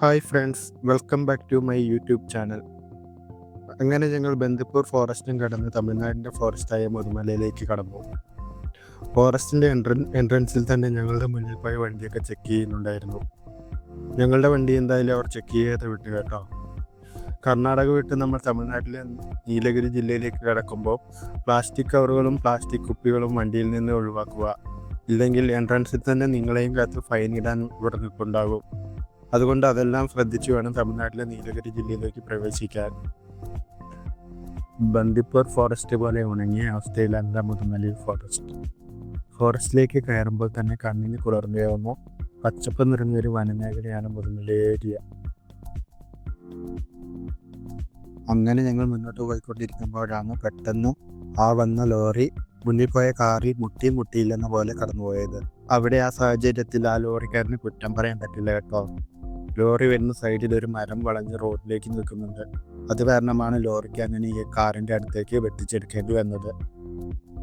Hi friends welcome back to my YouTube channel. അങ്ങനെ ഞങ്ങൾ ബന്ദിപ്പൂർ ഫോറസ്റ്റും കടന്ന് തമിഴ്നാടിന്റെ ഫോറസ്റ്റായ മുതുമലയിലേക്ക് കടന്നു. ഫോറസ്റ്റിന്റെ എൻട്രൻ എൻട്രൻസിൽ തന്നെ ഞങ്ങളുടെ മുന്നിൽ പോയ വണ്ടിയൊക്കെ ചെക്ക് ചെയ്യുന്നുണ്ടായിരുന്നു. ഞങ്ങളുടെ വണ്ടി എന്തായാലും അവർ ചെക്ക് ചെയ്യാതെ വിട്ടു കേട്ടോ. കർണാടക വിട്ട് നമ്മൾ തമിഴ്നാട്ടിലെ നീലഗിരി ജില്ലയിലേക്ക് കടക്കുമ്പോൾ പ്ലാസ്റ്റിക് കവറുകളും പ്ലാസ്റ്റിക് കുപ്പികളും വണ്ടിയിൽ നിന്ന് ഒഴിവാക്കുക. ഇല്ലെങ്കിൽ എൻട്രൻസിൽ തന്നെ നിങ്ങളെയും കാത്ത് ഫൈൻ ഇടാൻ ഇവിടെ നിൽപ്പുണ്ടാകും. അതുകൊണ്ട് അതെല്ലാം ശ്രദ്ധിച്ചു വേണം തമിഴ്നാട്ടിലെ നീലഗിരി ജില്ലയിലേക്ക് പ്രവേശിക്കാൻ. ബന്ദിപ്പൂർ ഫോറസ്റ്റ് പോലെ ഉണങ്ങിയ അവസ്ഥയിലല്ല മുതുമലയിൽ ഫോറസ്റ്റ് ഫോറസ്റ്റിലേക്ക് കയറുമ്പോൾ തന്നെ കണ്ണിന് കുളർന്നയാവുമോ പച്ചപ്പ് നിറഞ്ഞൊരു വനമേഖലയാണ് മുതുമല ഏരിയ. അങ്ങനെ ഞങ്ങൾ മുന്നോട്ട് പോയിക്കൊണ്ടിരിക്കുമ്പോഴാണ് പെട്ടെന്ന് ആ വന്ന ലോറി മുന്നിൽ പോയ കാറിൽ മുട്ടി മുട്ടിയില്ലെന്ന പോലെ കടന്നുപോയത്. അവിടെ ആ സാഹചര്യത്തിൽ ആ ലോറിക്കാരന് കുറ്റം പറയാൻ പറ്റില്ല കേട്ടോ. ലോറി വരുന്ന സൈഡിൽ ഒരു മരം വളഞ്ഞ് റോഡിലേക്ക് നിൽക്കുന്നുണ്ട്. അത് കാരണമാണ് ലോറിക്ക് അങ്ങനെ ഈ കാറിന്റെ അടുത്തേക്ക് വെട്ടിച്ചെടുക്കേണ്ടി വന്നത്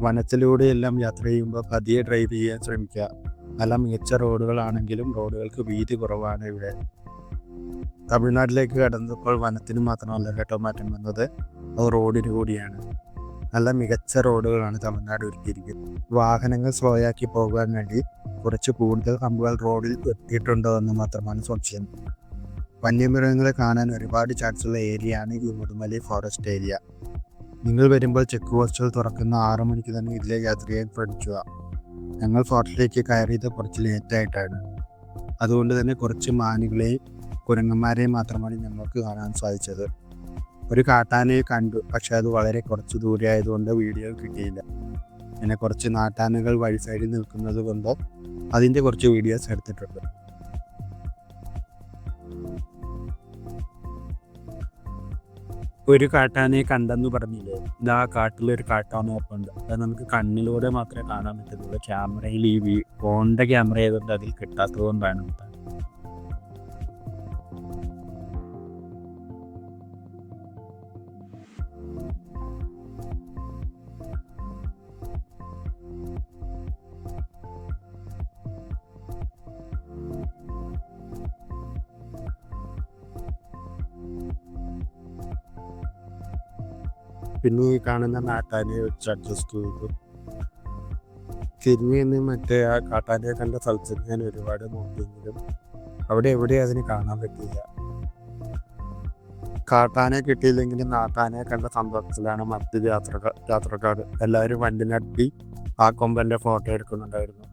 വനത്തിലൂടെയെല്ലാം യാത്ര ചെയ്യുമ്പോൾ പതിയെ ഡ്രൈവ് ചെയ്യാൻ ശ്രമിക്കുക. നല്ല മികച്ച റോഡുകളാണെങ്കിലും റോഡുകൾക്ക് വീതി കുറവാണ് ഇവിടെ. തമിഴ്നാട്ടിലേക്ക് കടന്നപ്പോൾ വനത്തിന് മാത്രമല്ല കേട്ടോ മാറ്റം വന്നത്. റോഡിന് കൂടിയാണ്. നല്ല മികച്ച റോഡുകളാണ് തമിഴ്നാട് ഒരുക്കിയിരിക്കുന്നത്. വാഹനങ്ങൾ സ്ലോയാക്കി പോകാൻ വേണ്ടി കുറച്ച് കൂടുതൽ കമ്പുകൾ റോഡിൽ എത്തിയിട്ടുണ്ടോ എന്ന് മാത്രമാണ് സംശയം. വന്യമൃഗങ്ങളെ കാണാൻ ഒരുപാട് ചാൻസുള്ള ഏരിയയാണ് ഈ മുതുമലൈ ഫോറസ്റ്റ് ഏരിയ നിങ്ങൾ വരുമ്പോൾ ചെക്ക് പോസ്റ്റുകൾ തുറക്കുന്ന ആറു മണിക്ക് തന്നെ ഇതിലേക്ക് യാത്ര ചെയ്യാൻ ഞങ്ങൾ ഫോറസ്റ്റിലേക്ക് കയറിയത് കുറച്ച് ലേറ്റായിട്ടാണ് അതുകൊണ്ട് തന്നെ കുറച്ച് മാനുകളെയും കുരങ്ങന്മാരെയും മാത്രമാണ് ഞങ്ങൾക്ക് കാണാൻ സാധിച്ചത്. ഒരു കാട്ടാനയെ കണ്ടു പക്ഷെ അത് വളരെ കുറച്ച് ദൂരെ ആയതുകൊണ്ട് വീഡിയോ കിട്ടിയില്ല. പിന്നെ കുറച്ച് നാട്ടാനകൾ വഴി സൈഡിൽ നിൽക്കുന്നത് കൊണ്ട് അതിന്റെ കുറച്ച് വീഡിയോസ് എടുത്തിട്ടുണ്ട്. ഒരു കാട്ടാനെ കണ്ടെന്ന് പറഞ്ഞില്ലേ? ഇത് ഇതാ കാട്ടിലൊരു കാട്ടാന ഓപ്പണ്ട് അത് നമുക്ക് കണ്ണിലൂടെ മാത്രമേ കാണാൻ പറ്റുന്നുള്ളൂ ക്യാമറയിൽ ഈ ഫോണിന്റെ ക്യാമറ ആയതുകൊണ്ട് അതിൽ കിട്ടാത്തത് കൊണ്ടാണ്. പിന്നെ ഈ കാണുന്ന നാട്ടാനെ വെച്ച് അഡ്ജസ്റ്റ് ചെയ്തു. തിരിഞ്ഞു നിന്ന് മറ്റേ ആ കാട്ടാനെ കണ്ട സ്ഥലത്ത് ഞാൻ ഒരുപാട് നോക്കിയെങ്കിലും അവിടെ എവിടെ അതിന് കാണാൻ പറ്റിയില്ല. കാട്ടാനെ കിട്ടിയില്ലെങ്കിലും നാട്ടാനെ കണ്ട സന്തോഷത്തിലാണ് മറ്റ് യാത്രക്കാർ യാത്രക്കാർ എല്ലാവരും വണ്ടി നടത്തി ആ കൊമ്പന്റെ ഫോട്ടോ എടുക്കുന്നുണ്ടായിരുന്നു.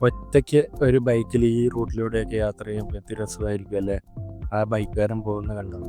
ഒറ്റയ്ക്ക് ഒരു ബൈക്കിൽ ഈ റൂട്ടിലൂടെയൊക്കെ യാത്ര ചെയ്യുമ്പോൾ എത്തി രസമായിരിക്കും അല്ലേ? ആ ബൈക്കുകാരൻ പോകുന്ന കണ്ടത്